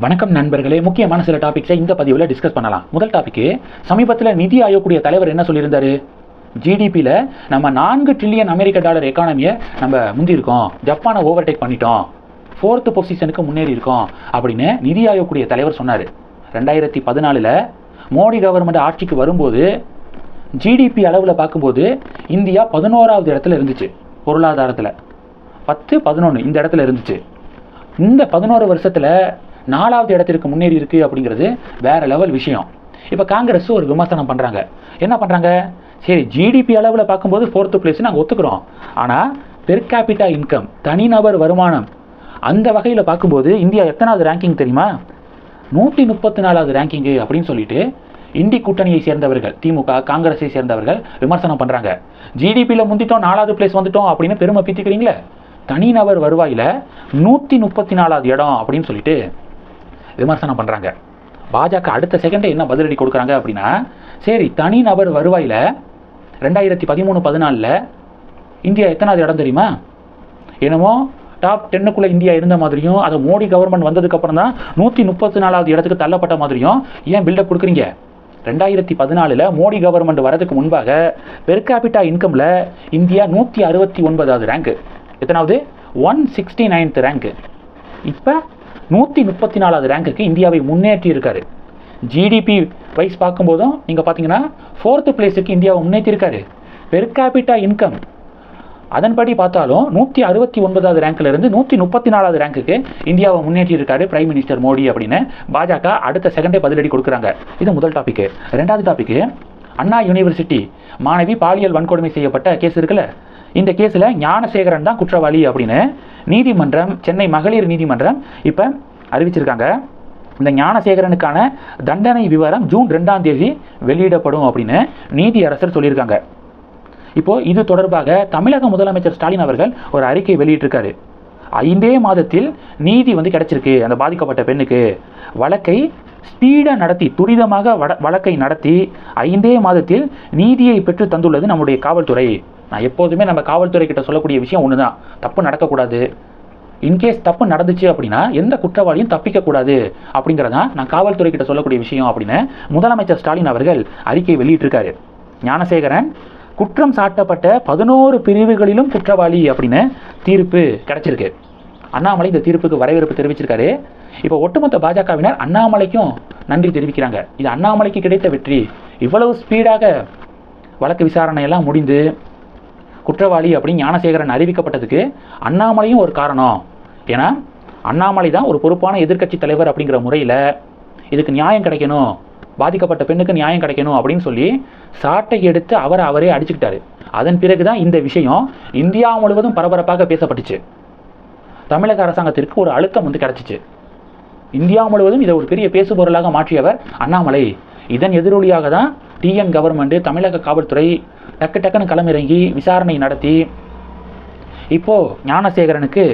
வணக்கம் நண்பர்களே. முக்கியமான சில டாபிக்ஸை இந்த பதிவில் டிஸ்கஸ் பண்ணலாம். முதல் டாபிக்கு சமீபத்தில் நிதி ஆயோக்குடைய தலைவர் என்ன சொல்லியிருந்தாரு? ஜிடிபியில் நம்ம நான்கு ட்ரில்லியன் அமெரிக்க டாலர் எக்கானமியை நம்ம முந்திருக்கோம் ஜப்பானை ஓவர்டேக் பண்ணிட்டோம். ஃபோர்த்து பொசிஷனுக்கு முன்னேறி இருக்கோம் அப்படின்னு நிதி ஆயோக்குடைய தலைவர் சொன்னார். ரெண்டாயிரத்தி பதினாலில் மோடி கவர்மெண்ட் ஆட்சிக்கு வரும்போது ஜிடிபி அளவில் பார்க்கும்போது இந்தியா பதினோராவது இடத்துல இருந்துச்சு பொருளாதாரத்தில். பத்து பதினொன்று இந்த இடத்துல இருந்துச்சு. இந்த பதினோரு வருஷத்தில் நாலாவது இடத்திற்கு முன்னேறி இருக்கு அப்படிங்கிறது வேற லெவல் விஷயம். இப்போ காங்கிரஸ் ஒரு விமர்சனம் பண்ணுறாங்க என்ன பண்ணுறாங்க சரி ஜிடிபி அளவில் பார்க்கும்போது ஃபோர்த்து பிளேஸ் நாங்கள் ஒத்துக்கிறோம். ஆனால் பெர் கேபிட்டா இன்கம் தனிநபர் வருமானம் அந்த வகையில் பார்க்கும்போது இந்தியா எத்தனாவது ரேங்கிங் தெரியுமா? நூற்றி முப்பத்தி நாலாவது ரேங்கிங்கு அப்படின்னு சொல்லிட்டு இந்தி கூட்டணியை சேர்ந்தவர்கள் திமுக காங்கிரஸை சேர்ந்தவர்கள் விமர்சனம் பண்ணுறாங்க ஜிடிபியில் முந்திட்டோம் நாலாவது பிளேஸ் வந்துட்டோம் அப்படின்னு பெருமை பீத்திக்கிறீங்களே? தனிநபர் வருவாயில் நூற்றி முப்பத்தி நாலாவது இடம் அப்படின்னு சொல்லிட்டு விமர்சனம் பண்ணுறாங்க பாஜக அடுத்த செகண்டே என்ன பதிலடி கொடுக்குறாங்க அப்படின்னா சரி தனி நபர் வருவாயில் ரெண்டாயிரத்தி பதிமூணு பதினாலில் இந்தியா எத்தனாவது இடம் தெரியுமா? என்னமோ டாப் டென்னுக்குள்ளே இந்தியா இருந்த மாதிரியும் அதை மோடி கவர்மெண்ட் வந்ததுக்கப்புறம் தான் நூற்றி முப்பத்தி நாலாவது இடத்துக்கு தள்ளப்பட்ட மாதிரியும் ஏன் பில்டப் கொடுக்குறீங்க? ரெண்டாயிரத்தி பதினாலில் மோடி கவர்மெண்ட் வரதுக்கு முன்பாக பெர் கேபிட்டா இன்கமில் இந்தியா நூற்றி அறுபத்தி ஒன்பதாவது ரேங்கு எத்தனாவது? ஒன் சிக்ஸ்டி நைன்த் ரேங்கு இப்போ நூற்றி முப்பத்தி நாலாவது ரேங்குக்கு இந்தியாவை முன்னேற்றி இருக்காரு ஜிடிபி வைஸ் பார்க்கும்போதும் நீங்கள் பார்த்தீங்கன்னா ஃபோர்த்து பிளேஸுக்கு இந்தியாவை முன்னேற்றிருக்காரு பெர் கேபிட்டா இன்கம் அதன்படி பார்த்தாலும் நூற்றி அறுபத்தி ஒன்பதாவது ரேங்க்லேருந்து நூற்றி முப்பத்தி நாலாவது ரேங்க்குக்கு இந்தியாவை முன்னேற்றி இருக்காரு பிரைம் மினிஸ்டர் மோடி அப்படின்னு பாஜக அடுத்த செகண்டே பதிலடி கொடுக்குறாங்க. இது முதல் டாபிக் ரெண்டாவது டாபிக் அண்ணா யூனிவர்சிட்டி மாணவி பாலியல் வன்கொடுமை செய்யப்பட்ட கேஸ் இருக்குல்ல? இந்த கேஸில் ஞானசேகரன் தான் குற்றவாளி அப்படின்னு நீதிமன்றம் சென்னை மகளிர் நீதிமன்றம் இப்போ அறிவிச்சிருக்காங்க. இந்த ஞானசேகரனுக்கான தண்டனை விவரம் ஜூன் ரெண்டாம் தேதி வெளியிடப்படும் அப்படின்னு நீதியரசர் சொல்லியிருக்காங்க. இப்போ இது தொடர்பாக தமிழக முதலமைச்சர் ஸ்டாலின் அவர்கள் ஒரு அறிக்கை வெளியிட்டிருக்காரு. ஐந்தே மாதத்தில் நீதி வந்து கிடைச்சிருக்கு அந்த பாதிக்கப்பட்ட பெண்ணுக்கு. வழக்கை ஸ்பீடாக நடத்தி துரிதமாக வட வழக்கை நடத்தி ஐந்தே மாதத்தில் நீதியை பெற்று தந்துள்ளது நம்முடைய காவல்துறை. நான் எப்போதுமே நம்ம காவல்துறை கிட்ட சொல்லக்கூடிய விஷயம் ஒன்று தான் தப்பு நடக்கக்கூடாது. இன்கேஸ் தப்பு நடந்துச்சு அப்படின்னா எந்த குற்றவாளியும் தப்பிக்கக்கூடாது அப்படிங்கிறதான் நான் காவல்துறை கிட்ட சொல்லக்கூடிய விஷயம் அப்படின்னு முதலமைச்சர் ஸ்டாலின் அவர்கள் அறிக்கை வெளியிட்டிருக்காரு. ஞானசேகரன் குற்றம் சாட்டப்பட்ட பதினோரு பிரிவுகளிலும் குற்றவாளி அப்படின்னு தீர்ப்பு கிடைச்சிருக்கு. அண்ணாமலை இந்த தீர்ப்புக்கு வரவேற்பு தெரிவிச்சிருக்காரு. இப்போ ஒட்டுமொத்த பாஜகவினர் அண்ணாமலைக்கும் நன்றி தெரிவிக்கிறாங்க. இது அண்ணாமலைக்கு கிடைத்த வெற்றி. இவ்வளவு ஸ்பீடாக வழக்கு விசாரணை எல்லாம் முடிந்து குற்றவாளி அப்படின்னு ஞானசேகரன் அறிவிக்கப்பட்டதுக்கு அண்ணாமலையும் ஒரு காரணம். ஏன்னா அண்ணாமலை தான் ஒரு பொறுப்பான எதிர்க்கட்சி தலைவர் அப்படிங்கிற முறையில் இதுக்கு நியாயம் கிடைக்கணும் பாதிக்கப்பட்ட பெண்ணுக்கு நியாயம் கிடைக்கணும் அப்படின்னு சொல்லி சாட்டை எடுத்து அவரை அவரே அடிச்சுக்கிட்டாரு. அதன் பிறகு தான் இந்த விஷயம் இந்தியா முழுவதும் பரபரப்பாக பேசப்பட்டுச்சு. தமிழக அரசாங்கத்திற்கு ஒரு அழுத்தம் வந்து கிடைச்சிச்சு. இந்தியா முழுவதும் இதை ஒரு பெரிய பேசுபொருளாக மாற்றியவர் அண்ணாமலை. இதன் எதிரொலியாக தான் டிஎன் கவர்மெண்ட்டு தமிழக காவல்துறை டக்கு டக்குன்னு களமிறங்கி விசாரணை நடத்தி இப்போது ஞானசேகரனுக்கு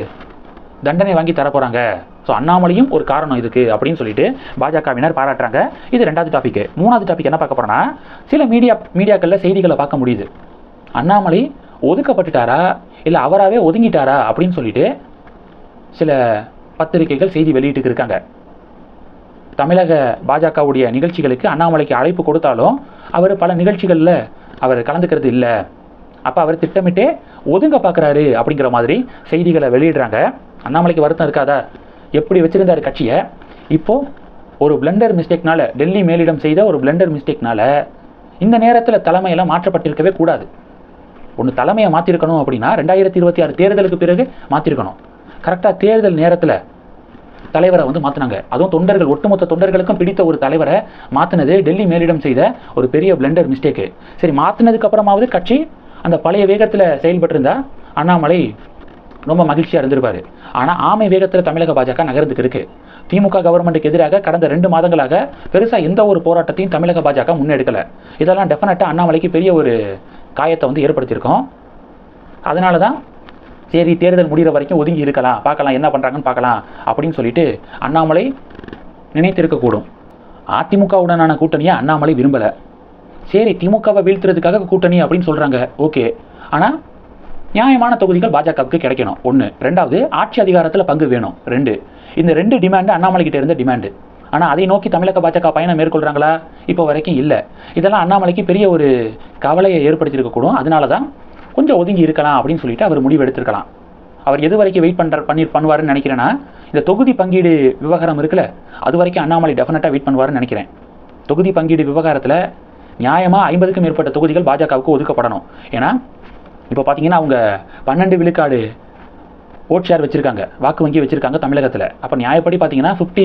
தண்டனை வாங்கி தரப்போகிறாங்க ஸோ அண்ணாமலையும் ஒரு காரணம் இதுக்கு அப்படின்னு சொல்லிட்டு பாஜகவினர் பாராட்டுறாங்க. இது ரெண்டாவது டாபிக் மூணாவது டாபிக் என்ன பார்க்க போகிறோன்னா சில மீடியா மீடியாக்களில் செய்திகளை பார்க்க முடியுது. அண்ணாமலை ஒதுக்கப்பட்டுட்டாரா? இல்லை அவராகவே ஒதுங்கிட்டாரா? அப்படின்னு சொல்லிட்டு சில பத்திரிகைகள் செய்தி வெளியிட்டு இருக்காங்க. தமிழக பாஜகவுடைய நிகழ்ச்சிகளுக்கு அண்ணாமலைக்கு அழைப்பு கொடுத்தாலும் அவர் பல நிகழ்ச்சிகளில் அவர் கலந்துக்கிறது இல்லை. அப்போ அவர் திட்டமிட்டே ஒதுங்க பார்க்குறாரு அப்படிங்கிற மாதிரி செய்திகளை வெளியிடுறாங்க. அண்ணாமலைக்கு வருத்தம் இருக்காதா? எப்படி வச்சுருந்தார் கட்சியை? இப்போது ஒரு பிளண்டர் மிஸ்டேக்னால டெல்லி மேலிடம் செய்த ஒரு பிளண்டர் மிஸ்டேக்னால இந்த நேரத்தில் தலைமையெல்லாம் மாற்றப்பட்டிருக்கவே கூடாது. ஒன்று தலைமையை மாற்றிருக்கணும் அப்படின்னா ரெண்டாயிரத்தி இருபத்தி ஆறு தேர்தலுக்கு பிறகு மாற்றிருக்கணும் கரெக்டாக தேர்தல் நேரத்தில் தலைவரை வந்து மாற்றினாங்க அதுவும் தொண்டர்கள் ஒட்டுமொத்த தொண்டர்களுக்கும் பிடித்த ஒரு தலைவரை மாற்றினது டெல்லி மேலிடம் செய்த ஒரு பெரிய பிளண்டர் மிஸ்டேக்கு சரி மாற்றினதுக்கு அப்புறமாவது கட்சி அந்த பழைய வேகத்தில் செயல்பட்டிருந்தா அண்ணாமலை ரொம்ப மகிழ்ச்சியாக இருந்திருப்பார். ஆனால் ஆமை வேகத்தில் தமிழக பாஜக நகர்ந்துக்கு இருக்கு. திமுக கவர்மெண்ட்டுக்கு எதிராக கடந்த ரெண்டு மாதங்களாக பெருசாக எந்த ஒரு போராட்டத்தையும் தமிழக பாஜக முன்னெடுக்கலை. இதெல்லாம் டெஃபினட்டாக அண்ணாமலைக்கு பெரிய ஒரு காயத்தை வந்து ஏற்படுத்தியிருக்கோம். அதனால தான் சரி தேர்தல் முடிகிற வரைக்கும் ஒதுங்கி இருக்கலாம். பார்க்கலாம் என்ன பண்ணுறாங்கன்னு பார்க்கலாம் அப்படின்னு சொல்லிட்டு அண்ணாமலை நினைத்திருக்கக்கூடும். அதிமுகவுடனான கூட்டணியை அண்ணாமலை விரும்பலை. சரி திமுகவை வீழ்த்துறதுக்காக கூட்டணி அப்படின்னு சொல்கிறாங்க ஓகே. ஆனால் நியாயமான தொகுதிகள் பாஜகவுக்கு கிடைக்கணும். ஒன்று ரெண்டாவது ஆட்சி அதிகாரத்தில் பங்கு வேணும். ரெண்டு. இந்த ரெண்டு டிமாண்டு அண்ணாமலை கிட்ட இருந்த டிமாண்டு ஆனால் அதை நோக்கி தமிழக பாஜக பயணம் மேற்கொள்கிறாங்களா இப்போ வரைக்கும் இல்லை. இதெல்லாம் அண்ணாமலைக்கு பெரிய ஒரு கவலையை ஏற்படுத்தியிருக்கக்கூடும். அதனால தான் கொஞ்சம் ஒதுங்கி இருக்கலாம் அப்படின்னு சொல்லிட்டு அவர் முடிவு எடுத்திருக்கலாம் அவர் எது வரைக்கும் வெயிட் பண்ணுற பண்ணி பண்ணுவாருன்னு நினைக்கிறேன்னா இந்த தொகுதி பங்கீடு விவகாரம் இருக்குல்ல அது வரைக்கும் அண்ணாமலை டெஃபினட்டாக வெயிட் பண்ணுவாருன்னு நினைக்கிறேன். தொகுதி பங்கீடு விவகாரத்தில் நியாயமாக ஐம்பதுக்கும் மேற்பட்ட தொகுதிகள் பாஜகவுக்கு ஒதுக்கப்படணும். ஏன்னா இப்போ பார்த்தீங்கன்னா அவங்க பன்னெண்டு விழுக்காடு ஓட் ஷேர் வச்சுருக்காங்க வாக்கு வங்கி வச்சுருக்காங்க தமிழகத்தில். அப்போ நியாயப்படி பார்த்தீங்கன்னா ஃபிஃப்டி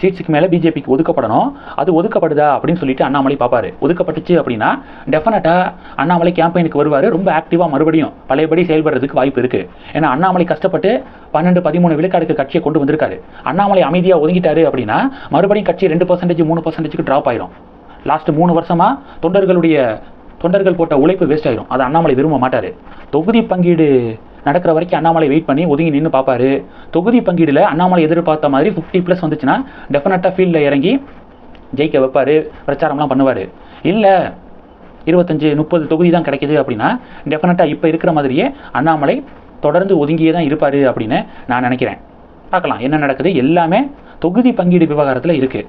சீட்ஸுக்கு மேலே பிஜேபிக்கு ஒதுக்கப்படணும். அது ஒதுக்கப்படுதா அப்படின்னு சொல்லிட்டு அண்ணாமலை பார்ப்பாரு ஒதுக்கப்பட்டுச்சு அப்படின்னா டெஃபினட்டாக அண்ணாமலை கேம்பெயினுக்கு வருவார். ரொம்ப ஆக்டிவாக மறுபடியும் பழையபடி செயல்படுறதுக்கு வாய்ப்பு இருக்குது ஏன்னா அண்ணாமலை கஷ்டப்பட்டு பன்னெண்டு பதிமூணு விழுக்காடுக்கு கட்சியை கொண்டு வந்திருக்காரு. அண்ணாமலை அமைதியாக ஒதுங்கிட்டாரு அப்படின்னா மறுபடியும் கட்சி ரெண்டு பர்சன்டேஜ் மூணு பர்சன்டேஜுக்கு ட்ராப் ஆயிரும். லாஸ்ட் மூணு வருஷமாக தொண்டர்களுடைய தொண்டர்கள் போட்ட உழைப்பு வேஸ்ட் ஆயிரும். அதை அண்ணாமலை விரும்ப மாட்டார். தொகுதி பங்கீடு நடக்கிற வரைக்கும் அண்ணாமலை வெயிட் பண்ணி ஒதுங்கி நின்று பார்ப்பாரு தொகுதி பங்கீடுல அண்ணாமலை எதிர்பார்த்த மாதிரி ஃபிஃப்டி ப்ளஸ் வந்துச்சுன்னா டெஃபினட்டாக ஃபீல்டில் இறங்கி ஜெயிக்க வைப்பார் பிரச்சாரம்லாம் பண்ணுவார். இல்லை இருபத்தஞ்சு முப்பது தொகுதி தான் கிடைக்கிது அப்படின்னா டெஃபினட்டாக இப்போ இருக்கிற மாதிரியே அண்ணாமலை தொடர்ந்து ஒதுங்கியே தான் இருப்பார் அப்படின்னு நான் நினைக்கிறேன். பார்க்கலாம் என்ன நடக்குது? எல்லாமே தொகுதி பங்கீடு விவகாரத்தில் இருக்குது